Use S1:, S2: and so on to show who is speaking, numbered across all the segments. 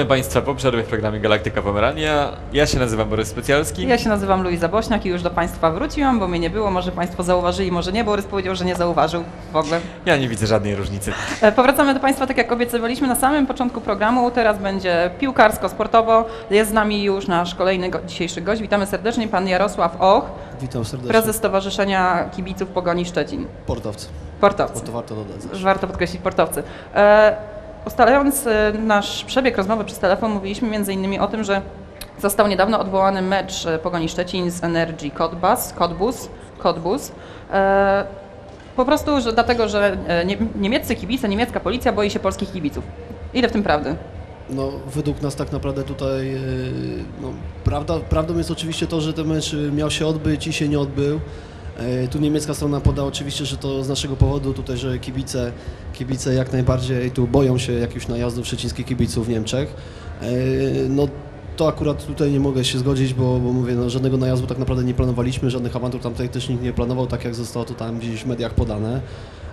S1: Witamy Państwa po przerwie w programie Galaktyka Pomerania. Ja się nazywam Borys Specjalski.
S2: Ja się nazywam Luiza Bośniak i już do Państwa wróciłam, bo mnie nie było. Może Państwo zauważyli, może nie. Borys powiedział, że nie zauważył w ogóle.
S1: Ja nie widzę żadnej różnicy.
S2: E, Powracamy do Państwa tak jak obiecywaliśmy na samym początku programu. Teraz będzie piłkarsko-sportowo. Jest z nami już nasz kolejny go- dzisiejszy gość. Witamy serdecznie, pan Jarosław Och,
S3: Witam serdecznie.
S2: prezes Stowarzyszenia Kibiców Pogoni Szczecin.
S3: Portowcy,
S2: Portowcy.
S3: bo to warto dodać. zawsze.
S2: Warto podkreślić portowcy. E, ustalając e, nasz przebieg rozmowy przez telefon, mówiliśmy innymi o tym, że został niedawno odwołany mecz e, Pogoni Szczecin z Energy Cottbus, Cottbus, Cottbus. E, po prostu że dlatego, że e, nie, niemieccy kibice, niemiecka policja boi się polskich kibiców. Ile w tym prawdy?
S3: No, według nas tak naprawdę tutaj, e, no, prawda, prawdą jest oczywiście to, że ten mecz miał się odbyć i się nie odbył. E, Tu niemiecka strona poda oczywiście, że to z naszego powodu tutaj, że kibice, kibice jak najbardziej tu boją się jakichś najazdów szczecińskich kibiców w Niemczech. E, No to akurat tutaj nie mogę się zgodzić, bo, bo mówię, no, żadnego najazdu tak naprawdę nie planowaliśmy, żadnych awantur tam też nikt nie planował, tak jak zostało to tam gdzieś w mediach podane.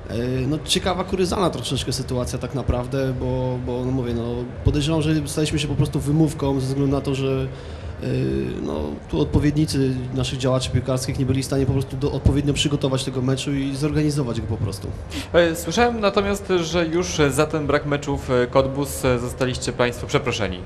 S3: E, No ciekawa, kuryzalna troszeczkę sytuacja tak naprawdę, bo, bo no mówię, no podejrzewam, że staliśmy się po prostu wymówką ze względu na to, że no, tu odpowiednicy naszych działaczy piłkarskich nie byli w stanie po prostu do, odpowiednio przygotować tego meczu i zorganizować go po prostu.
S1: E, Słyszałem natomiast, że już za ten brak meczów e, Cottbus e, zostaliście Państwo przeproszeni.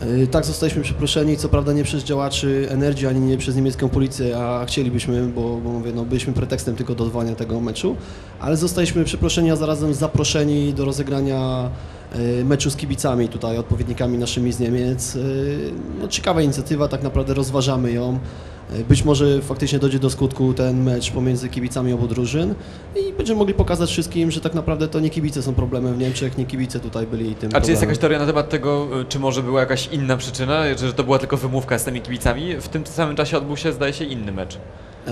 S3: E, Tak, zostaliśmy przeproszeni, co prawda nie przez działaczy Energii, ani nie przez niemiecką policję, a chcielibyśmy, bo, bo mówię, no, byliśmy pretekstem tylko do odwołania tego meczu, ale zostaliśmy przeproszeni, a zarazem zaproszeni do rozegrania e, meczu z kibicami, tutaj odpowiednikami naszymi z Niemiec. E, No, ciekawa inicjatywa, tak naprawdę rozważamy ją. E, Być może faktycznie dojdzie do skutku ten mecz pomiędzy kibicami obu drużyn i będziemy mogli pokazać wszystkim, że tak naprawdę to nie kibice są problemem w Niemczech, nie kibice tutaj byli tym
S1: A czy jest
S3: problemem.
S1: jakaś teoria na temat tego, e, czy może była jakaś inna przyczyna, że to była tylko wymówka z tymi kibicami? W tym samym czasie odbył się, zdaje się, inny mecz.
S3: E,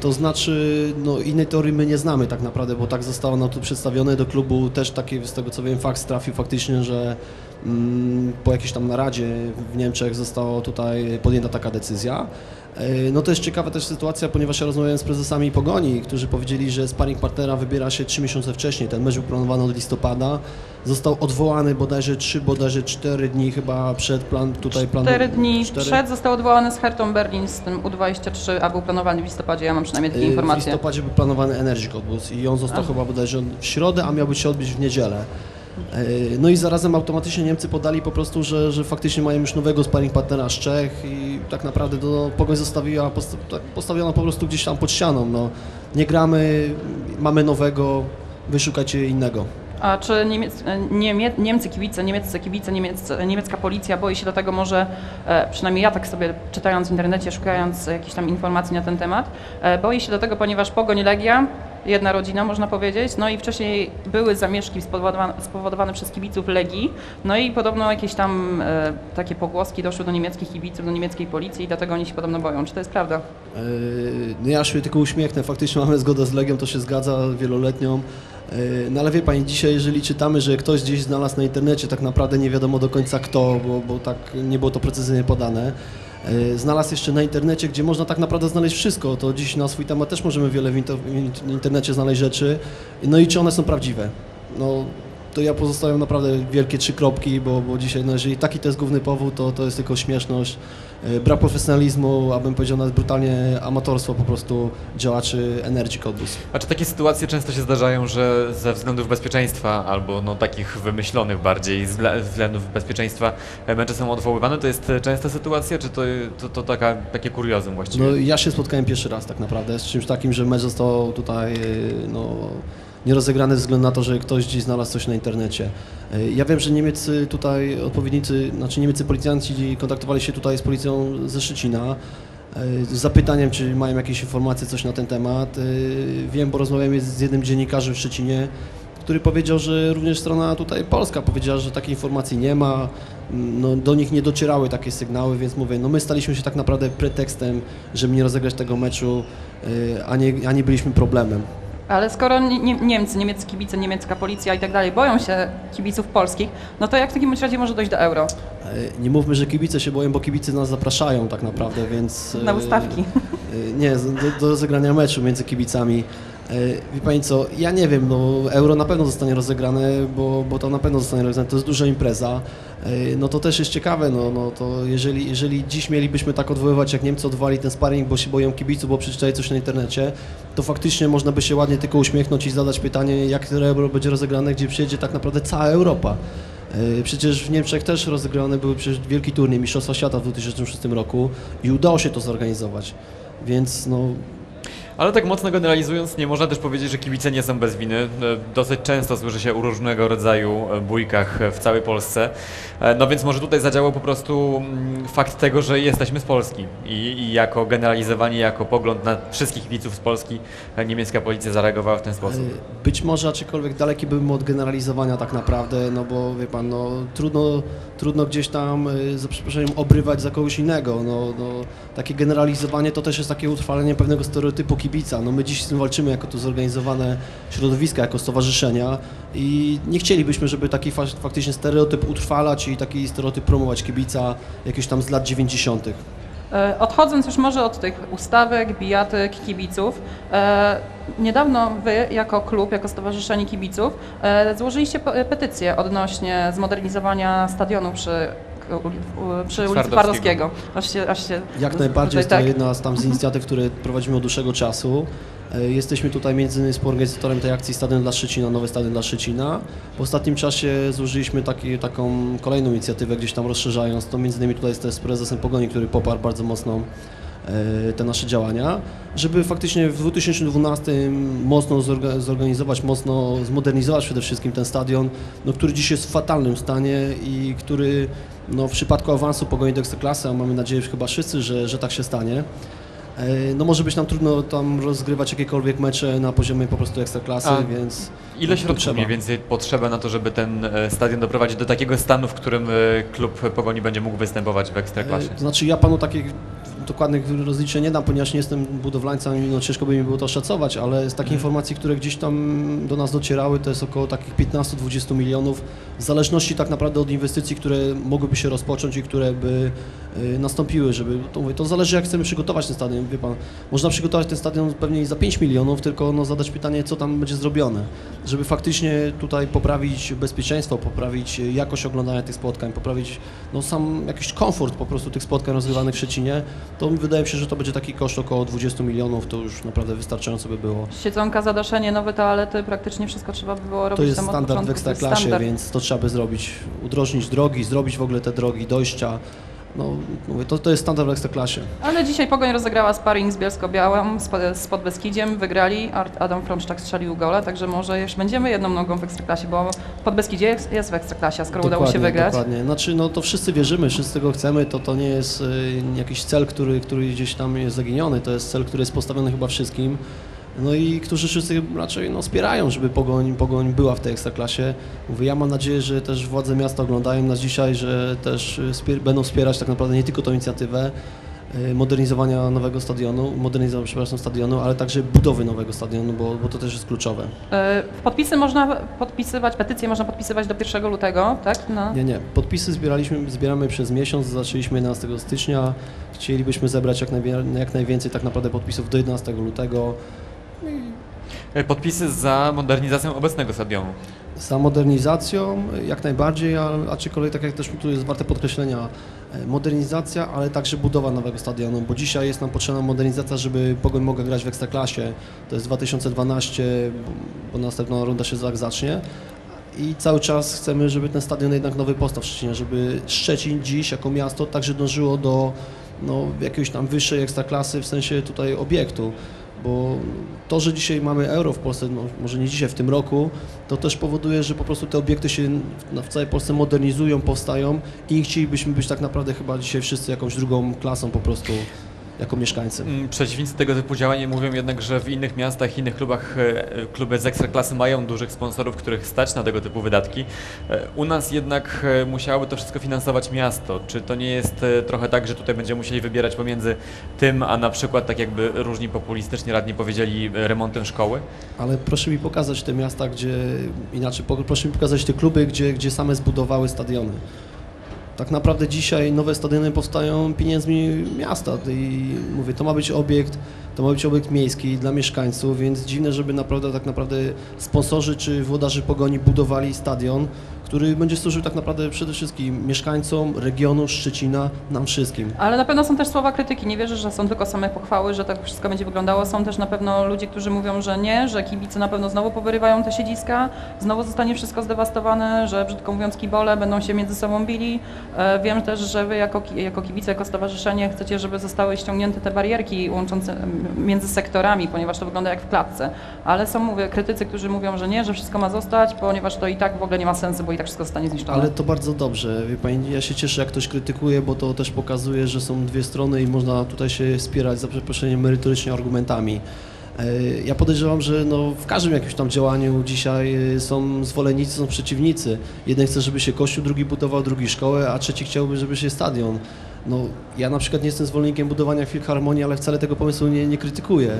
S3: To znaczy, no innej teorii my nie znamy tak naprawdę, bo tak zostało nam tu przedstawione do klubu też taki, z tego co wiem, fakt trafił faktycznie, że po jakiejś tam naradzie w Niemczech została tutaj podjęta taka decyzja. E, No to jest ciekawa też sytuacja, ponieważ ja rozmawiałem z prezesami Pogoni, którzy powiedzieli, że sparring partnera wybiera się trzy miesiące wcześniej. Ten mecz był planowany od listopada, został odwołany bodajże trzy, bodajże cztery dni chyba przed plan, tutaj plan.
S2: Cztery dni
S3: cztery-
S2: przed został odwołany z Hertą Berlin z tym U23, a był planowany w listopadzie. Ja mam przynajmniej takie
S3: W
S2: informacje.
S3: listopadzie był planowany Energy Cottbus i on został chyba bodajże w środę, a miałby się odbyć w niedzielę. Y, No i zarazem automatycznie Niemcy podali po prostu, że, że faktycznie mają już nowego sparring partnera z Czech i tak naprawdę to Pogoń zostawiła, posta- tak postawiono po prostu gdzieś tam pod ścianą. No. Nie gramy, mamy nowego, wyszukajcie innego.
S2: A czy Niemiec, Niemie, Niemcy kibice, niemieccy kibice, niemieccy, niemiecka policja boi się do tego może, e, przynajmniej ja tak sobie czytając w internecie, szukając jakichś tam informacji na ten temat, e, boi się do tego, ponieważ Pogoń Legia, jedna rodzina można powiedzieć, no i wcześniej były zamieszki spowodowane, spowodowane przez kibiców Legii, no i podobno jakieś tam e, takie pogłoski doszły do niemieckich kibiców, do niemieckiej policji i dlatego oni się podobno boją. Czy to jest prawda?
S3: Yy, No ja się tylko uśmiechnę, faktycznie mamy zgodę z Legią, to się zgadza wieloletnią. Yy, No ale wie Pani, dzisiaj jeżeli czytamy, że ktoś gdzieś znalazł na internecie, tak naprawdę nie wiadomo do końca kto, bo, bo tak nie było to precyzyjnie podane. Yy, Znalazł jeszcze na internecie, gdzie można tak naprawdę znaleźć wszystko, to dziś na swój temat też możemy wiele w inter- w internecie znaleźć rzeczy. No i czy one są prawdziwe? No to ja pozostawiam naprawdę wielkie trzy kropki, bo, bo dzisiaj, no jeżeli taki to jest główny powód, to, to jest tylko śmieszność, e, brak profesjonalizmu, abym powiedział nawet brutalnie amatorstwo po prostu działaczy Energy Cottbus.
S1: A czy takie sytuacje często się zdarzają, że ze względów bezpieczeństwa albo no, takich wymyślonych bardziej względów bezpieczeństwa e, mecze są odwoływane? To jest e, częsta sytuacja, czy to, to, to taka, takie kuriozum właściwie?
S3: No ja się spotkałem pierwszy raz tak naprawdę z czymś takim, że mecz został tutaj e, no, nierozegrany ze względu na to, że ktoś gdzieś znalazł coś na internecie. E, Ja wiem, że niemieccy tutaj odpowiednicy, znaczy niemieccy policjanci kontaktowali się tutaj z policją ze Szczecina e, z zapytaniem, czy mają jakieś informacje, coś na ten temat. E, Wiem, bo rozmawiałem z jednym dziennikarzem w Szczecinie, który powiedział, że również strona tutaj polska powiedziała, że takiej informacji nie ma, no, do nich nie docierały takie sygnały, więc mówię, no my staliśmy się tak naprawdę pretekstem, żeby nie rozegrać tego meczu, a nie, a nie byliśmy problemem.
S2: Ale skoro nie, nie, Niemcy, niemieccy kibice, niemiecka policja i tak dalej boją się kibiców polskich, no to jak w takim razie może dojść do euro?
S3: Y, Nie mówmy, że kibice się boją, bo kibice nas zapraszają tak naprawdę, więc...
S2: Na ustawki.
S3: y, Nie, do, do rozegrania meczu między kibicami. E, Wie Pani co, ja nie wiem, no euro na pewno zostanie rozegrane, bo, bo to na pewno zostanie rozegrane, to jest duża impreza. E, No to też jest ciekawe, no, no to jeżeli, jeżeli dziś mielibyśmy tak odwoływać, jak Niemcy odwołali ten sparring, bo się boją kibiców, bo przeczytali coś na internecie, to faktycznie można by się ładnie tylko uśmiechnąć i zadać pytanie, jak to euro będzie rozegrane, gdzie przyjedzie tak naprawdę cała Europa. E, Przecież w Niemczech też rozegrane były przecież wielki turniej Mistrzostwa Świata w 2006 roku i udało się to zorganizować. Więc no,
S1: Ale tak mocno generalizując, nie można też powiedzieć, że kibice nie są bez winy. E, Dosyć często słyszy się o różnego rodzaju e, bójkach e, w całej Polsce. No więc może tutaj zadziałał po prostu mm, fakt tego, że jesteśmy z Polski i, i jako generalizowanie, jako pogląd na wszystkich kibiców z Polski niemiecka policja zareagowała w ten sposób.
S3: Być może, aczkolwiek daleki byłem od generalizowania tak naprawdę, no bo wie pan, no trudno, trudno gdzieś tam, za przeproszeniem, obrywać za kogoś innego. No, no, takie generalizowanie to też jest takie utrwalenie pewnego stereotypu kibica. No my dziś z tym walczymy jako tu zorganizowane środowiska, jako stowarzyszenia i nie chcielibyśmy, żeby taki fa- faktycznie stereotyp utrwalać i taki stereotyp promować kibica jakieś tam z lat 90.
S2: E, Odchodząc już może od tych ustawek, bijatyk, kibiców, e, niedawno Wy jako klub, jako stowarzyszenie kibiców e, złożyliście pe- petycję odnośnie zmodernizowania stadionu przy, przy ulicy
S1: Twardowskiego.
S2: Twardowskiego. Aż się, aż się
S3: Jak najbardziej jest to
S2: tak.
S3: jedna z tam z inicjatyw, które prowadzimy od dłuższego czasu. E, Jesteśmy tutaj między innymi współorganizatorem tej akcji Stadion dla Szczecina, nowy Stadion dla Szczecina. W ostatnim czasie złożyliśmy taki, taką kolejną inicjatywę, gdzieś tam rozszerzając to. Między innymi tutaj jest też prezesem Pogoni, który poparł bardzo mocno te nasze działania, żeby faktycznie w 2012 mocno zorga- zorganizować, mocno zmodernizować przede wszystkim ten stadion, no, który dziś jest w fatalnym stanie i który no, w przypadku awansu Pogoni do Ekstraklasy, a mamy nadzieję chyba wszyscy, że, że tak się stanie, e, no może być nam trudno tam rozgrywać jakiekolwiek mecze na poziomie po prostu Ekstraklasy,
S1: A
S3: więc
S1: Ile środków
S3: trzeba.
S1: mniej więcej potrzeba na to, żeby ten e, stadion doprowadzić do takiego stanu, w którym e, klub Pogoni będzie mógł występować w Ekstraklasie?
S3: E, Znaczy ja panu takich dokładnych rozliczeń nie dam, ponieważ nie jestem budowlańcem i no ciężko by mi było to szacować, ale z takich informacji, które gdzieś tam do nas docierały, to jest około takich 15-20 milionów, w zależności tak naprawdę od inwestycji, które mogłyby się rozpocząć i które by nastąpiły, żeby, to, mówię, to zależy jak chcemy przygotować ten stadion, wie pan, można przygotować ten stadion pewnie i za 5 milionów, tylko no zadać pytanie, co tam będzie zrobione, żeby faktycznie tutaj poprawić bezpieczeństwo, poprawić jakość oglądania tych spotkań, poprawić no, sam jakiś komfort po prostu tych spotkań rozgrywanych w Szczecinie, to wydaje mi się, że to będzie taki koszt około 20 milionów, to już naprawdę wystarczająco by było.
S2: Siedzonka, zadaszenie, nowe toalety, praktycznie wszystko trzeba by było robić
S3: To jest standard w Ekstraklasie, więc to trzeba by zrobić, udrożnić drogi, zrobić w ogóle te drogi dojścia, no mówię, to, to jest standard w Ekstraklasie.
S2: Ale dzisiaj Pogoń rozegrała sparring z Bielsko-Białą, z, z Podbeskidziem, wygrali, Adam Frączczak strzelił gola, także może już będziemy jedną nogą w Ekstraklasie, bo Podbeskidzie jest, w Ekstraklasie, a skoro udało się
S3: Dokładnie,
S2: wygrać.
S3: Dokładnie. Znaczy, no to wszyscy wierzymy, wszyscy tego chcemy, to to nie jest y, jakiś cel, który, który gdzieś tam jest zaginiony, to jest cel, który jest postawiony chyba wszystkim. No i którzy wszyscy raczej no, wspierają, żeby Pogoń, Pogoń była w tej ekstraklasie. Mówię, ja mam nadzieję, że też władze miasta oglądają nas dzisiaj, że też y, wspier- będą wspierać tak naprawdę nie tylko tą inicjatywę y, modernizowania nowego stadionu, modernizowania, przepraszam, stadionu, ale także budowy nowego stadionu, bo, bo to też jest kluczowe.
S2: E, Podpisy można podpisywać, petycje można podpisywać do 1 lutego, tak? No.
S3: Nie, nie. Podpisy zbieraliśmy, zbieramy przez miesiąc, zaczęliśmy 11 stycznia. Chcielibyśmy zebrać jak, jak najwięcej tak naprawdę podpisów do 11 lutego.
S1: E, Podpisy za modernizacją obecnego stadionu.
S3: Za modernizacją jak najbardziej, a, aczkolwiek tak jak też tu jest warte podkreślenia, e, modernizacja, ale także budowa nowego stadionu, bo dzisiaj jest nam potrzebna modernizacja, żeby Pogoń mogła grać w Ekstraklasie. To jest 2012, bo, następna runda się zacznie. I cały czas chcemy, żeby ten stadion jednak nowy powstał w Szczecinie, żeby Szczecin dziś jako miasto także dążyło do no, jakiejś tam wyższej ekstraklasy w sensie tutaj obiektu. Bo to, że dzisiaj mamy euro w Polsce, no, może nie dzisiaj, w tym roku, to też powoduje, że po prostu te obiekty się w- całej Polsce modernizują, powstają i chcielibyśmy być tak naprawdę chyba dzisiaj wszyscy jakąś drugą klasą po prostu jako mieszkańcy.
S1: Mm, Przeciwnicy tego typu działania mówią jednak, że w innych miastach, innych klubach, e, kluby z ekstraklasy mają dużych sponsorów, których stać na tego typu wydatki. E, U nas jednak e, musiałoby to wszystko finansować miasto. Czy to nie jest trochę tak, że tutaj będziemy musieli wybierać pomiędzy tym, a na przykład, tak jakby różni populistycznie radni powiedzieli, remontem szkoły?
S3: Ale proszę mi pokazać te miasta, gdzie inaczej, proszę mi pokazać te kluby, gdzie, gdzie same zbudowały stadiony. Tak naprawdę dzisiaj nowe stadiony powstają pieniędzmi miasta i mówię, to ma być obiekt, to ma być obiekt miejski dla mieszkańców, więc dziwne, żeby naprawdę tak naprawdę sponsorzy czy włodarze Pogoni budowali stadion, który będzie służył tak naprawdę przede wszystkim mieszkańcom regionu Szczecina, nam wszystkim.
S2: Ale na pewno są też słowa krytyki. Nie wierzę, że są tylko same pochwały, że tak wszystko będzie wyglądało. Są też na pewno ludzie, którzy mówią, że nie, że kibice na pewno znowu powyrywają te siedziska, znowu zostanie wszystko zdewastowane, że brzydko mówiąc kibole będą się między sobą bili. E, Wiem też, że wy jako, jako kibice, jako stowarzyszenie chcecie, żeby zostały ściągnięte te barierki łączące między sektorami, ponieważ to wygląda jak w klatce. Ale są, mówię, krytycy, którzy mówią, że nie, że wszystko ma zostać, ponieważ to i tak w ogóle nie ma sensu, bo tak wszystko zostanie zniszczone.
S3: Ale to bardzo dobrze. Wie pani, ja się cieszę, jak ktoś krytykuje, bo to też pokazuje, że są dwie strony i można tutaj się wspierać za przeproszeniem merytorycznie argumentami. E, Ja podejrzewam, że no w każdym jakimś tam działaniu dzisiaj e, są zwolennicy, są przeciwnicy. Jeden chce, żeby się kościół, drugi budował, drugi szkołę, a trzeci chciałby, żeby się stadion. No, ja na przykład nie jestem zwolennikiem budowania filharmonii, ale wcale tego pomysłu nie, nie krytykuję.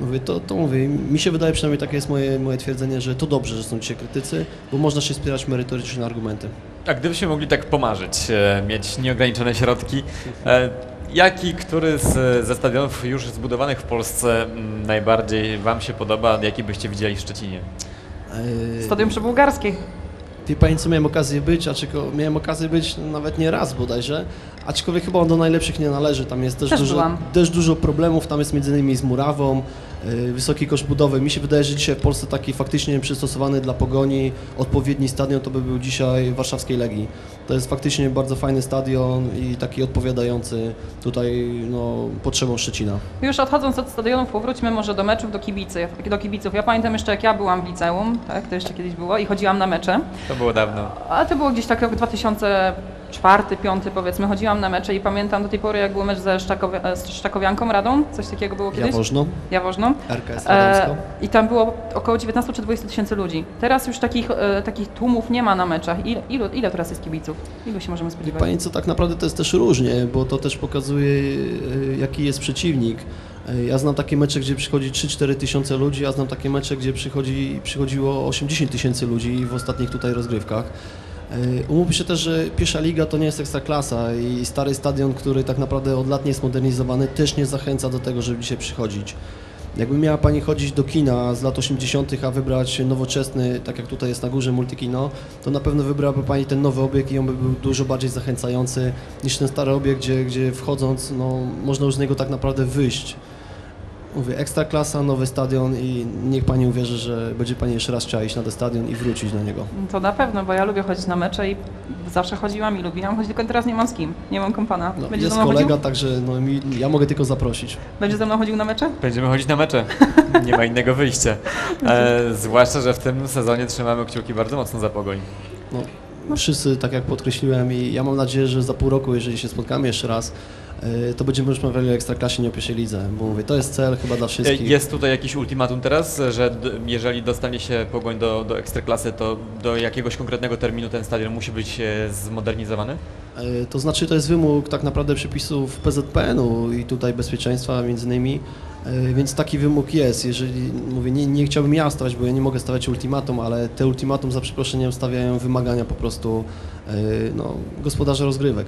S3: Mówię, to, to mówię, mi się wydaje, przynajmniej takie jest moje, moje twierdzenie, że to dobrze, że są dzisiaj krytycy, bo można się wspierać merytorycznie na argumenty.
S1: A gdybyśmy mogli tak pomarzyć, e, mieć nieograniczone środki, e, jaki, który z, ze stadionów już zbudowanych w Polsce mm, najbardziej Wam się podoba, jaki byście widzieli w Szczecinie?
S3: Eee,
S2: Stadion przybułgarskie.
S3: Wie Pani, co miałem okazję być, a czego miałem okazję być nawet nie raz bodajże, aczkolwiek chyba on do najlepszych nie należy. Tam jest też,
S2: Też
S3: dużo,
S2: byłam.
S3: też dużo problemów, tam jest między innymi z murawą, yy, wysoki koszt budowy. Mi się wydaje, że dzisiaj w Polsce taki faktycznie przystosowany dla pogoni, odpowiedni stadion to by był dzisiaj warszawskiej Legii. To jest faktycznie bardzo fajny stadion i taki odpowiadający tutaj no, potrzebom Szczecina.
S2: Już odchodząc od stadionów, powróćmy może do meczów, do kibiców. Do kibiców. Ja pamiętam jeszcze, jak ja byłam w liceum, tak, to jeszcze kiedyś było, i chodziłam na mecze.
S1: To było dawno.
S2: Ale to było gdzieś tak rok 2004, 2005 powiedzmy, chodziłam na mecze i pamiętam do tej pory, jak był mecz ze, Szczakowi- z Szczakowianką Radą, coś takiego było kiedyś.
S3: Jawożno,
S2: Jawożną.
S3: RKS
S2: E. I tam było około 19 czy 20 tysięcy ludzi. Teraz już takich, e, takich tłumów nie ma na meczach. Ile, ilu, ile teraz jest kibiców? Ilu się możemy spodziewać?
S3: Pani co, tak naprawdę to jest też różnie, bo to też pokazuje, e, jaki jest przeciwnik. E, Ja znam takie mecze, gdzie przychodzi 3-4 tysiące ludzi, a znam takie mecze, gdzie przychodzi, przychodziło 80 tysięcy ludzi w ostatnich tutaj rozgrywkach. E, Umówmy się też, że pierwsza liga to nie jest ekstraklasa i stary stadion, który tak naprawdę od lat nie jest modernizowany, też nie zachęca do tego, żeby dzisiaj przychodzić. Jakby miała Pani chodzić do kina z lat 80., a wybrać nowoczesny, tak jak tutaj jest na górze multikino, to na pewno wybrałaby Pani ten nowy obiekt i on by był dużo bardziej zachęcający niż ten stary obiekt, gdzie, gdzie wchodząc, no, można już z niego tak naprawdę wyjść. Mówię, ekstra klasa, nowy stadion i niech Pani uwierzy, że będzie Pani jeszcze raz chciała iść na ten stadion i wrócić na niego.
S2: To na pewno, bo ja lubię chodzić na mecze i zawsze chodziłam i lubiłam chodzić, tylko teraz nie mam z kim. Nie mam kompana.
S3: No,
S2: Będzie
S3: jest
S2: ze mną
S3: kolega,
S2: chodził?
S3: także no, mi, ja mogę tylko zaprosić.
S2: Będzie ze mną chodził na mecze?
S1: Będziemy chodzić na mecze. Nie ma innego wyjścia. E, zwłaszcza, że w tym sezonie trzymamy kciuki bardzo mocno za pogoń.
S3: No, wszyscy, tak jak podkreśliłem i ja mam nadzieję, że za pół roku, jeżeli się spotkamy jeszcze raz, to będziemy już rozmawiali o Ekstraklasie, nie o pierwszej lidze, bo mówię, to jest cel chyba dla wszystkich.
S1: Jest tutaj jakiś ultimatum teraz, że jeżeli dostanie się pogoń do, do ekstraklasy, to do jakiegoś konkretnego terminu ten stadion musi być e, zmodernizowany?
S3: To znaczy to jest wymóg tak naprawdę przepisów PZPN-u i tutaj bezpieczeństwa między innymi, więc taki wymóg jest. Jeżeli, mówię, nie, nie chciałbym ja stawiać, bo ja nie mogę stawiać ultimatum, ale te ultimatum za przeproszeniem stawiają wymagania po prostu no, gospodarza rozgrywek.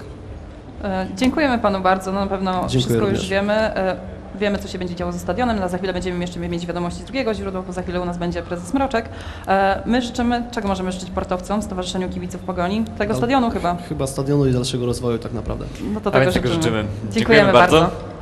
S2: E, Dziękujemy panu bardzo. No, na pewno
S3: Dziękuję
S2: wszystko już
S3: również.
S2: wiemy. E, Wiemy, co się będzie działo ze stadionem. No, za chwilę będziemy jeszcze mieć wiadomości z drugiego źródła, bo za chwilę u nas będzie prezes Mroczek. E, My życzymy, czego możemy życzyć portowcom, Stowarzyszeniu Kibiców Pogoni? Tego
S3: Ale-
S2: stadionu chyba.
S3: Chyba stadionu i dalszego rozwoju tak naprawdę.
S2: No to
S1: A
S2: tego życzymy.
S1: życzymy.
S2: Dziękujemy bardzo. I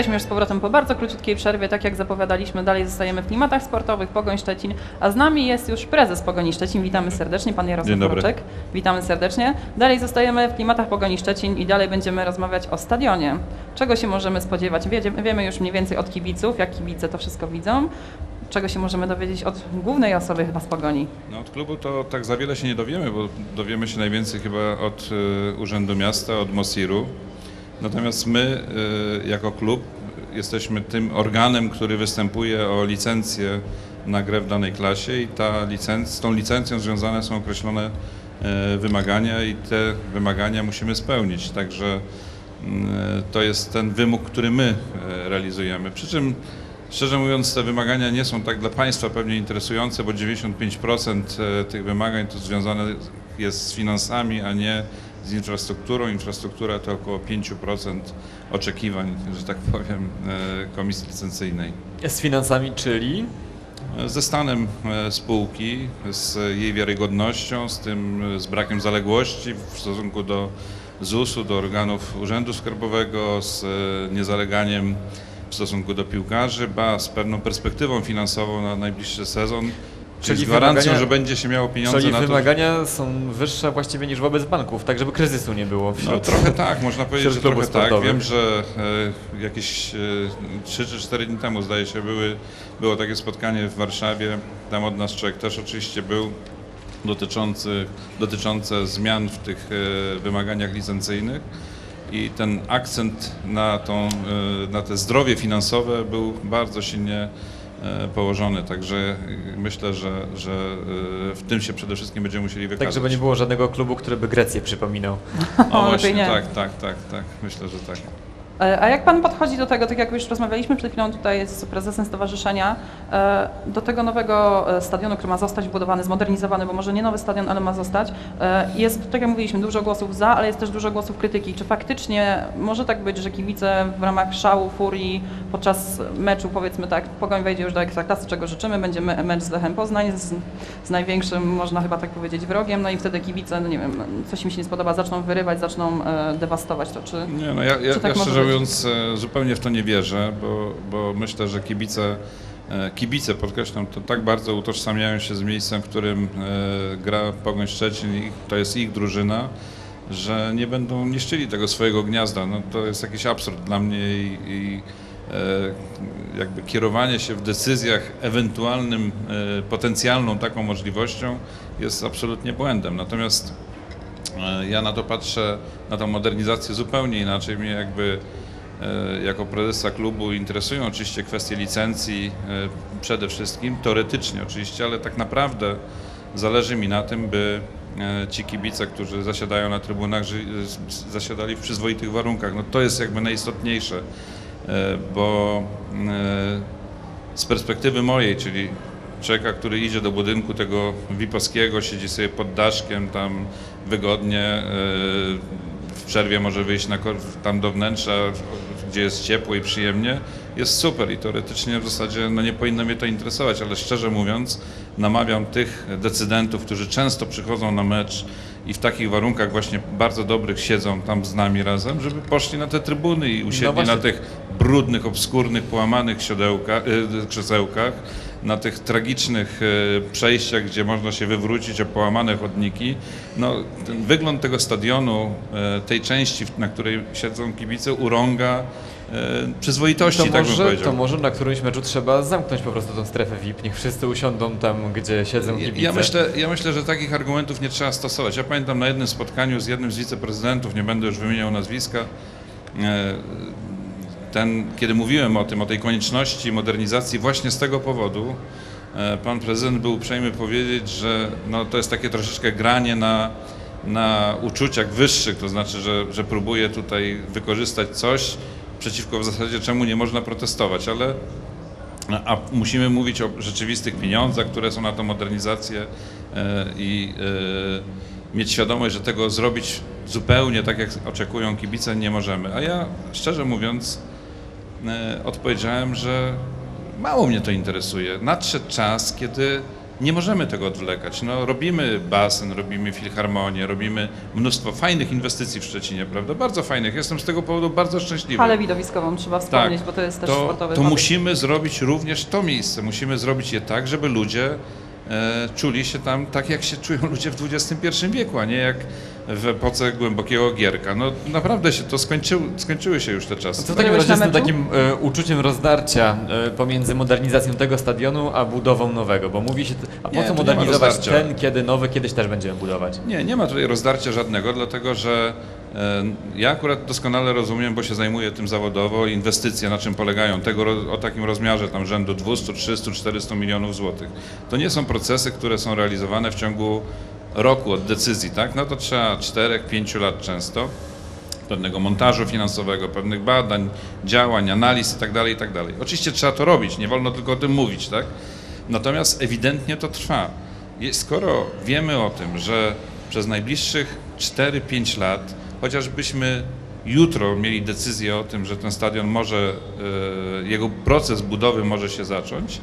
S2: jesteśmy już z powrotem po bardzo króciutkiej przerwie, tak jak zapowiadaliśmy, dalej zostajemy w klimatach sportowych, Pogoń Szczecin, a z nami jest już prezes Pogoni Szczecin, witamy serdecznie, pan Jarosław
S4: Dzień dobry.
S2: Witamy serdecznie. Dalej zostajemy w klimatach Pogoni Szczecin i dalej będziemy rozmawiać o stadionie. Czego się możemy spodziewać? Wiemy już mniej więcej od kibiców, jak kibice to wszystko widzą. Czego się możemy dowiedzieć od głównej osoby chyba z Pogoni?
S4: No od klubu to tak za wiele się nie dowiemy, bo dowiemy się najwięcej chyba od y, Urzędu Miasta, od MOSIR-u. Natomiast my y, jako klub jesteśmy tym organem, który występuje o licencję na grę w danej klasie i ta licenc- z tą licencją związane są określone y, wymagania i te wymagania musimy spełnić. Także y, to jest ten wymóg, który my realizujemy. Przy czym Szczerze mówiąc, te wymagania nie są tak dla Państwa pewnie interesujące, bo 95% e, tych wymagań to związane jest z finansami, a nie z infrastrukturą. Infrastruktura to około 5% oczekiwań, że tak powiem, e, komisji licencyjnej.
S1: Z finansami, czyli
S4: Ze stanem e, spółki, z jej wiarygodnością, z tym, e, z brakiem zaległości w stosunku do ZUS-u, do organów Urzędu Skarbowego, z niezaleganiem w stosunku do piłkarzy, ba z pewną perspektywą finansową na najbliższy sezon, czyli, z gwarancją, że będzie się miało pieniądze
S1: czyli
S4: na to.
S1: wymagania są wyższe właściwie niż wobec banków, tak żeby kryzysu nie było
S4: No,
S1: wśród...
S4: trochę tak, można powiedzieć, że trochę tak. Wiem, że e, jakieś e, 3 czy 4 dni temu, zdaje się, były, było takie spotkanie w Warszawie. Tam od nas człowiek też oczywiście był dotyczący, dotyczące zmian w tych e, wymaganiach licencyjnych. I ten akcent na, tą, e, na te zdrowie finansowe był bardzo silnie położony. Także e, myślę, że, że e, w tym się przede wszystkim będziemy musieli wykazać.
S1: Tak, żeby nie było żadnego klubu, który by Grecję przypominał.
S4: O,
S2: lepiej
S4: właśnie,
S2: nie.
S4: tak, tak, tak, tak. Myślę, że tak.
S2: E, A jak Pan podchodzi do tego, tak jak już rozmawialiśmy przed chwilą tutaj z prezesem stowarzyszenia, e, do tego nowego e, stadionu, który ma zostać wbudowany, zmodernizowany, bo może nie nowy stadion, ale ma zostać. Jest, tak jak mówiliśmy, dużo głosów za, ale jest też dużo głosów krytyki. Czy faktycznie może tak być, że kibice w ramach szału, furii podczas meczu, powiedzmy tak, Pogoń wejdzie już do Ekstraklasy, czego życzymy, będzie me- mecz z Lechem Poznań, z, z największym, można chyba tak powiedzieć, wrogiem, no i wtedy kibice, no nie wiem, coś im się nie spodoba, zaczną wyrywać, zaczną dewastować to, czy...
S4: Nie, no ja, ja,
S2: tak
S4: ja szczerze? Mówiąc e, zupełnie w to nie wierzę, bo, bo myślę, że kibice, e, kibice podkreślam, to tak bardzo utożsamiają się z miejscem, w którym e, gra Pogoń Szczecin to jest ich drużyna, że nie będą niszczyli tego swojego gniazda. No, to jest jakiś absurd dla mnie i, i jakby kierowanie się w decyzjach ewentualnym, potencjalną taką możliwością jest absolutnie błędem. Natomiast Ja na to patrzę, na tą modernizację zupełnie inaczej. Mnie jakby e, jako prezesa klubu interesują oczywiście kwestie licencji e, przede wszystkim, teoretycznie oczywiście, ale tak naprawdę zależy mi na tym, by e, ci kibice, którzy zasiadają na trybunach, zasiadali w przyzwoitych warunkach. No to jest jakby najistotniejsze, bo z perspektywy mojej, czyli człowieka, który idzie do budynku tego VIP-owskiego, siedzi sobie pod daszkiem, tam wygodnie, e, w przerwie może wyjść na, tam do wnętrza, gdzie jest ciepło i przyjemnie, jest super i teoretycznie w zasadzie no nie powinno mnie to interesować, ale szczerze mówiąc namawiam tych decydentów, którzy często przychodzą na mecz i w takich warunkach właśnie bardzo dobrych siedzą tam z nami razem, żeby poszli na te trybuny i usiedli
S1: właśnie.
S4: na tych brudnych, obskurnych, połamanych siodełka, y, krzesełkach, na tych tragicznych y, przejściach, gdzie można się wywrócić o połamane chodniki. No, ten wygląd tego stadionu, y, tej części, na której siedzą kibice, urąga y, przyzwoitości,
S1: To
S4: tak bym
S1: może,
S4: powiedział.
S1: to może na którymś meczu trzeba zamknąć po prostu tą strefę VIP, niech wszyscy usiądą tam, gdzie siedzą kibice.
S4: Ja myślę, ja myślę, że takich argumentów nie trzeba stosować. Ja pamiętam na jednym spotkaniu z jednym z wiceprezydentów, nie będę już wymieniał nazwiska, e, ten, kiedy mówiłem o tym, o tej konieczności modernizacji właśnie z tego powodu, e, pan prezydent był uprzejmy powiedzieć, że no, to jest takie troszeczkę granie na, na uczuciach wyższych, to znaczy, że, że próbuje tutaj wykorzystać coś, przeciwko w zasadzie czemu nie można protestować, ale a musimy mówić o rzeczywistych pieniądzach, które są na tą modernizację e, i e, mieć świadomość, że tego zrobić zupełnie tak, jak oczekują kibice, nie możemy. A ja, szczerze mówiąc, odpowiedziałem, że mało mnie to interesuje. Nadszedł czas, kiedy Nie możemy tego odwlekać. No, robimy basen, robimy filharmonię, robimy mnóstwo fajnych inwestycji w Szczecinie, prawda? Bardzo fajnych. Jestem z tego powodu bardzo szczęśliwy.
S2: Halę widowiskową trzeba wspomnieć, bo to jest też
S4: Tak. to,
S2: sportowy
S4: to musimy zrobić również to miejsce. Musimy zrobić je tak, żeby ludzie e, czuli się tam tak, jak się czują ludzie w XXI wieku, a nie jak w epoce głębokiego Gierka. No naprawdę się to skończyły, skończyły się już te czasy.
S1: Co w takim razie z tym takim e, uczuciem rozdarcia e, pomiędzy modernizacją tego stadionu, a budową nowego? Bo mówi się, a po
S4: Nie,
S1: co modernizować ten, kiedy nowy kiedyś też będziemy budować?
S4: Nie, nie ma tutaj rozdarcia żadnego, dlatego że e, ja akurat doskonale rozumiem, bo się zajmuję tym zawodowo, inwestycje na czym polegają, tego o takim rozmiarze tam rzędu 200, 300, 400 milionów złotych. To nie są procesy, które są realizowane w ciągu roku od decyzji, tak? No to trzeba 4-5 lat często pewnego montażu finansowego, pewnych badań, działań, analiz itd., itd. Oczywiście trzeba to robić, nie wolno tylko o tym mówić, tak? Natomiast ewidentnie to trwa. Skoro wiemy o tym, że przez najbliższych 4-5 lat, chociażbyśmy jutro mieli decyzję o tym, że ten stadion może, e, jego proces budowy może się zacząć,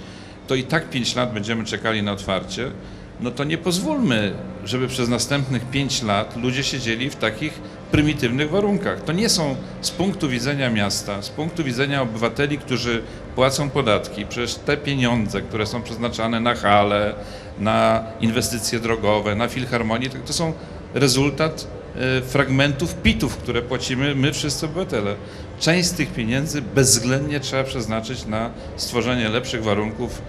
S4: to i tak 5 lat będziemy czekali na otwarcie, no to nie pozwólmy, żeby przez następnych 5 lat ludzie siedzieli w takich prymitywnych warunkach. To nie są z punktu widzenia miasta, z punktu widzenia obywateli, którzy płacą podatki, przecież te pieniądze, które są przeznaczane na hale, na inwestycje drogowe, na filharmonię, to, to są rezultat e, fragmentów PIT-ów, które płacimy my wszyscy obywatele. Część z tych pieniędzy bezwzględnie trzeba przeznaczyć na stworzenie lepszych warunków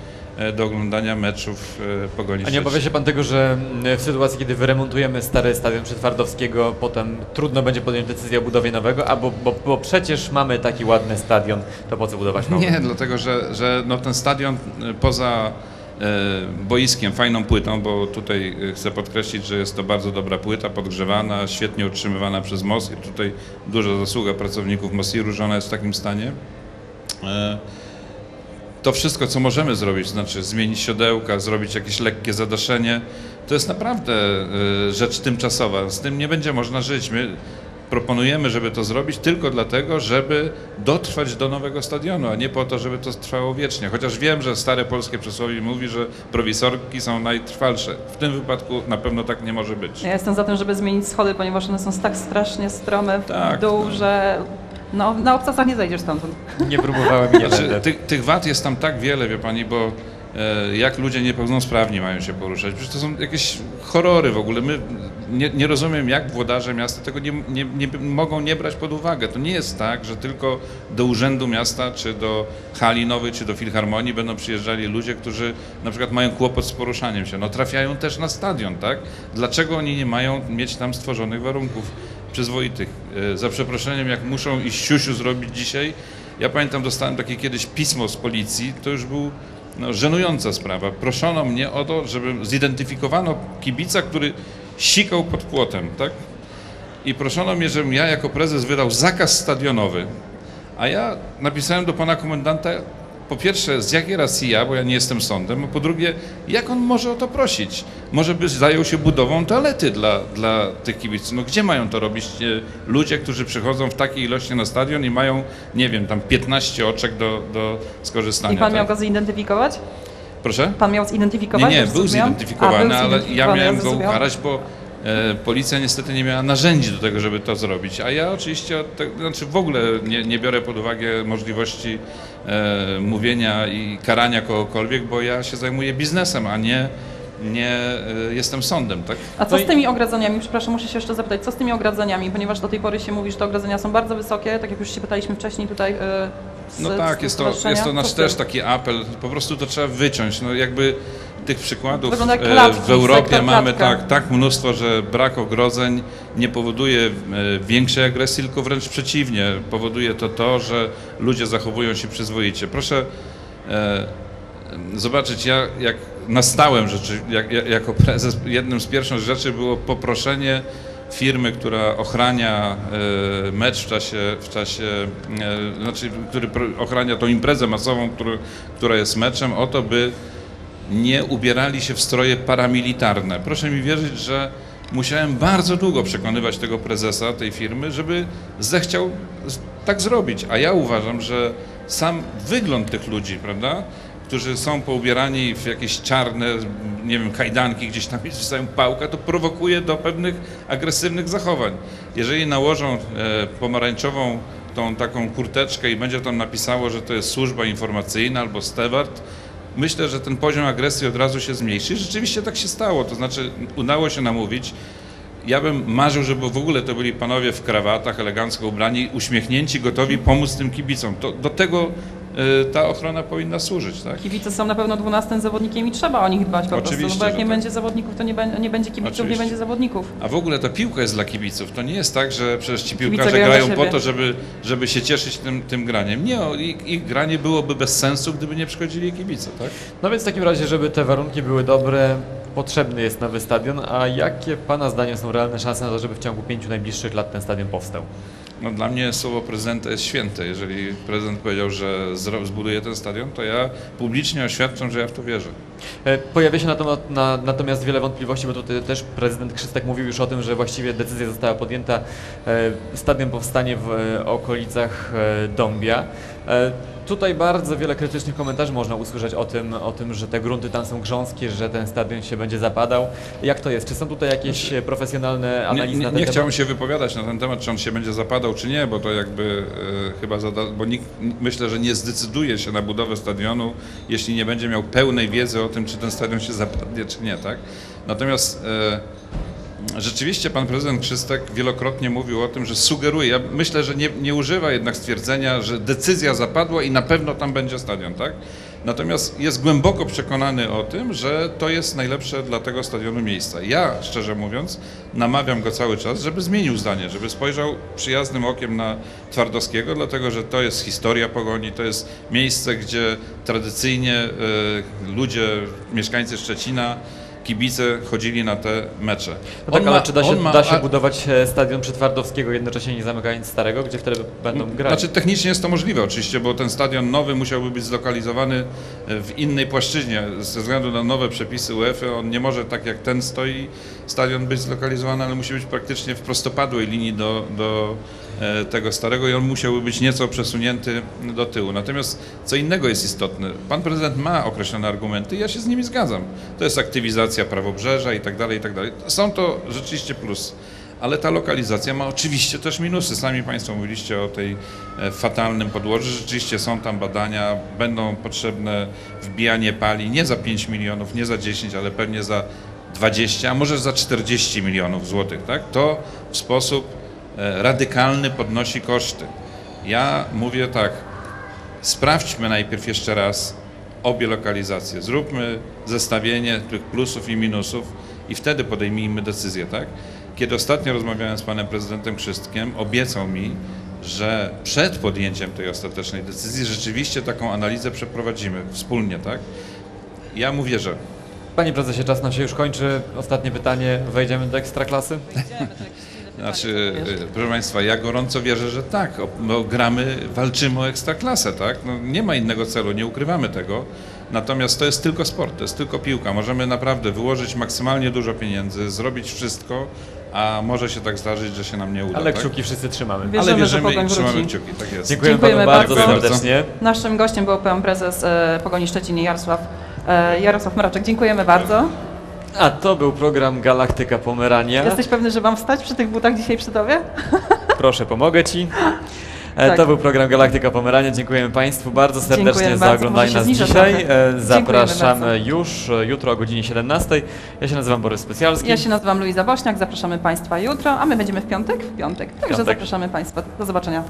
S4: do oglądania meczów e, Pogoni
S1: A nie obawia się pan tego, że mm, w sytuacji, kiedy wyremontujemy stary stadion przy Twardowskiego, potem trudno będzie podjąć decyzję o budowie nowego, a bo, bo, bo przecież mamy taki ładny stadion, to po co budować nowy?
S4: Nie, dlatego że, że no ten stadion e, poza e, boiskiem, fajną płytą, bo tutaj e, chcę podkreślić, że jest to bardzo dobra płyta, podgrzewana, świetnie utrzymywana przez MOS i tutaj duża zasługa pracowników MOSIR-u, że ona jest w takim stanie. To wszystko, co możemy zrobić, znaczy zmienić siodełka, zrobić jakieś lekkie zadaszenie, to jest naprawdę e, rzecz tymczasowa. Z tym nie będzie można żyć. My proponujemy, żeby to zrobić tylko dlatego, żeby dotrwać do nowego stadionu, a nie po to, żeby to trwało wiecznie. Chociaż wiem, że stare polskie przysłowie mówi, że prowisorki są najtrwalsze. W tym wypadku na pewno tak nie może być.
S2: Ja jestem za tym, żeby zmienić schody, ponieważ one są tak strasznie strome w
S4: Tak,
S2: dół,
S4: no.
S2: że no, na obcasach nie zejdziesz stamtąd.
S1: Nie próbowałem i nie
S4: Znaczy, tych, tych wad jest tam tak wiele, wie pani, bo e, jak ludzie niepełnosprawni mają się poruszać. Przecież to są jakieś horrory w ogóle. My nie, nie rozumiem, jak włodarze miasta tego nie, nie, nie mogą nie brać pod uwagę. To nie jest tak, że tylko do urzędu miasta, czy do hali nowej, czy do filharmonii będą przyjeżdżali ludzie, którzy na przykład mają kłopot z poruszaniem się. No trafiają też na stadion, tak? Dlaczego oni nie mają mieć tam stworzonych warunków przyzwoitych? E, za przeproszeniem, jak muszą iść siusiu zrobić dzisiaj, ja pamiętam, dostałem takie kiedyś pismo z policji, to już był no, żenująca sprawa. Proszono mnie o to, żeby zidentyfikowano kibica, który sikał pod płotem, tak? I proszono mnie, żebym ja jako prezes wydał zakaz stadionowy. A ja napisałem do pana komendanta, po pierwsze, z jakiej racji ja, bo ja nie jestem sądem, a po drugie, jak on może o to prosić? Może by zajął się budową toalety dla, dla tych kibiców. No gdzie mają to robić e, ludzie, którzy przychodzą w takiej ilości na stadion i mają, nie wiem, tam 15 oczek do, do skorzystania.
S2: I pan miał
S4: tak?
S2: go zidentyfikować?
S4: Proszę?
S2: Pan miał
S4: Nie,
S2: zidentyfikować?
S4: nie,
S2: Już
S4: był zidentyfikowany,
S2: A, był
S4: ale ja
S2: zidentyfikowany,
S4: miałem go ukarać, bo policja niestety nie miała narzędzi do tego, żeby to zrobić. A ja oczywiście, od znaczy w ogóle nie, nie biorę pod uwagę możliwości e, mówienia i karania kogokolwiek, bo ja się zajmuję biznesem, a nie, nie e, jestem sądem, tak?
S2: A co
S1: No
S2: z
S1: i-
S2: tymi ogrodzeniami? Przepraszam, muszę się jeszcze zapytać, co z tymi ogrodzeniami? Ponieważ do tej pory się mówi, że te ogrodzenia są bardzo wysokie, tak jak już się pytaliśmy wcześniej tutaj e, z,
S4: No
S2: z
S4: tak, jest to, jest to nasz
S2: z
S4: też taki apel, po prostu to trzeba wyciąć. No jakby tych przykładów
S2: Wygląda jak
S4: e,
S2: klatki,
S4: w Europie
S2: sektor
S4: mamy
S2: klatka.
S4: tak, tak mnóstwo, że brak ogrodzeń nie powoduje e, większej agresji, tylko wręcz przeciwnie. Powoduje to to, że ludzie zachowują się przyzwoicie. Proszę e, zobaczyć, ja jak nastałem rzeczy, jak, jak, jako prezes, jednym z pierwszych rzeczy było poproszenie firmy, która ochrania mecz w czasie, w czasie znaczy, który ochrania tą imprezę masową, który, która jest meczem, o to, by nie ubierali się w stroje paramilitarne. Proszę mi wierzyć, że musiałem bardzo długo przekonywać tego prezesa tej firmy, żeby zechciał tak zrobić. A ja uważam, że sam wygląd tych ludzi, prawda, którzy są poubierani w jakieś czarne, nie wiem, kajdanki, gdzieś tam wrzucają pałkę, to prowokuje do pewnych agresywnych zachowań. Jeżeli nałożą e, pomarańczową tą taką kurteczkę i będzie tam napisało, że to jest służba informacyjna albo steward, myślę, że ten poziom agresji od razu się zmniejszy. Rzeczywiście tak się stało, to znaczy udało się namówić. Ja bym marzył, żeby w ogóle to byli panowie w krawatach, elegancko ubrani, uśmiechnięci, gotowi pomóc tym kibicom. To, do tego ta ochrona powinna służyć, tak?
S2: Kibice są na pewno 12 zawodnikiem i trzeba o nich dbać po prostu,
S4: Oczywiście,
S2: no bo jak nie
S4: tak.
S2: będzie zawodników, to nie, nie będzie kibiców,
S4: Oczywiście.
S2: nie będzie zawodników.
S4: A w ogóle ta piłka jest dla kibiców. To nie jest tak, że przecież ci
S2: Kibice
S4: piłkarze
S2: grają
S4: grają
S2: dla
S4: po to, żeby, żeby się cieszyć tym, tym graniem. Nie, ich, ich granie byłoby bez sensu, gdyby nie przychodzili kibice, tak?
S1: No więc w takim razie, żeby te warunki były dobre, potrzebny jest nowy stadion, a jakie Pana zdaniem są realne szanse na to, żeby w ciągu pięciu najbliższych lat ten stadion powstał?
S4: No dla mnie słowo prezydenta jest święte. Jeżeli prezydent powiedział, że zbuduje ten stadion, to ja publicznie oświadczam, że ja w to wierzę.
S1: E, Pojawia się natomiast, na, natomiast wiele wątpliwości, bo tutaj też prezydent Krzystek mówił już o tym, że właściwie decyzja została podjęta. e, Stadion powstanie w e, okolicach Dąbia. Tutaj bardzo wiele krytycznych komentarzy można usłyszeć o tym, o tym, że te grunty tam są grząskie, że ten stadion się będzie zapadał. Jak to jest? Czy są tutaj jakieś e, profesjonalne
S4: Nie,
S1: analizy
S4: nie,
S1: na ten
S4: nie
S1: temat?
S4: chciałbym się wypowiadać na ten temat, czy on się będzie zapadał, czy nie, bo to jakby e, chyba, zada, bo nikt myślę, że nie zdecyduje się na budowę stadionu, jeśli nie będzie miał pełnej wiedzy o tym, czy ten stadion się zapadnie, czy nie, tak? Natomiast e, rzeczywiście pan prezydent Krzystek wielokrotnie mówił o tym, że sugeruje, ja myślę, że nie, nie używa jednak stwierdzenia, że decyzja zapadła i na pewno tam będzie stadion, tak? Natomiast jest głęboko przekonany o tym, że to jest najlepsze dla tego stadionu miejsca. Ja, szczerze mówiąc, namawiam go cały czas, żeby zmienił zdanie, żeby spojrzał przyjaznym okiem na Twardowskiego, dlatego że to jest historia Pogoni, to jest miejsce, gdzie tradycyjnie e, ludzie, mieszkańcy Szczecina, kibice chodzili na te mecze.
S1: No tak,
S4: On
S1: ale
S4: ma-
S1: czy da się,
S4: ma-
S1: da się
S4: a-
S1: budować e, stadion przy Twardowskiego, jednocześnie nie zamykając starego, gdzie wtedy będą grać?
S4: Znaczy technicznie jest to możliwe oczywiście, bo ten stadion nowy musiałby być zlokalizowany e, w innej płaszczyźnie ze względu na nowe przepisy UEFA. On nie może tak jak ten stoi stadion być zlokalizowany, ale musi być praktycznie w prostopadłej linii do, do tego starego i on musiałby być nieco przesunięty do tyłu. Natomiast co innego jest istotne. Pan prezydent ma określone argumenty i ja się z nimi zgadzam. To jest aktywizacja prawobrzeża i tak dalej, i tak dalej. Są to rzeczywiście plusy. Ale ta lokalizacja ma oczywiście też minusy. Sami Państwo mówiliście o tej e, fatalnym podłożu. Rzeczywiście są tam badania, będą potrzebne wbijanie pali nie za 5 milionów, nie za 10, ale pewnie za 20, a może za 40 milionów złotych. Tak? To w sposób e, radykalny podnosi koszty. Ja mówię tak, sprawdźmy najpierw jeszcze raz obie lokalizacje. Zróbmy zestawienie tych plusów i minusów i wtedy podejmijmy decyzję, tak? Kiedy ostatnio rozmawiałem z panem prezydentem Krzystkiem, obiecał mi, że przed podjęciem tej ostatecznej decyzji rzeczywiście taką analizę przeprowadzimy wspólnie, tak? Ja mu wierzę.
S1: Panie prezesie, czas nam się już kończy. Ostatnie pytanie. Wejdziemy do ekstraklasy?
S4: Znaczy, y, proszę Państwa, ja gorąco wierzę, że tak. No, gramy, walczymy o ekstraklasę, tak? No, nie ma innego celu, nie ukrywamy tego. Natomiast to jest tylko sport, to jest tylko piłka. Możemy naprawdę wyłożyć maksymalnie dużo pieniędzy, zrobić wszystko, a może się tak zdarzyć, że się nam nie uda.
S1: Ale
S4: tak?
S1: kciuki wszyscy trzymamy.
S2: Wierzymy,
S4: Ale
S2: że
S4: wierzymy i trzymamy
S2: wróci.
S4: kciuki, tak jest.
S1: Dziękujemy,
S2: Dziękujemy
S1: panu bardzo,
S2: bardzo.
S1: serdecznie.
S2: Naszym gościem był pan prezes e, Pogoni Szczecin Jarosław, e, Jarosław Mroczek. Dziękujemy bardzo.
S1: A to był program Galaktyka Pomerania.
S2: Jesteś pewny, że mam wstać przy tych butach dzisiaj przy tobie?
S1: Proszę, pomogę Ci. E,
S2: Tak.
S1: To był program Galaktyka Pomerania. Dziękujemy Państwu bardzo serdecznie
S2: Dziękujemy
S1: za
S2: bardzo.
S1: oglądanie nas dzisiaj.
S2: trochę.
S1: E, Zapraszamy już e, jutro o godzinie 17. Ja się nazywam Borys Specjalski.
S2: Ja się nazywam Luiza Bośniak, zapraszamy Państwa jutro, a my będziemy w piątek? W piątek. Także
S1: piątek.
S2: zapraszamy Państwa. Do zobaczenia.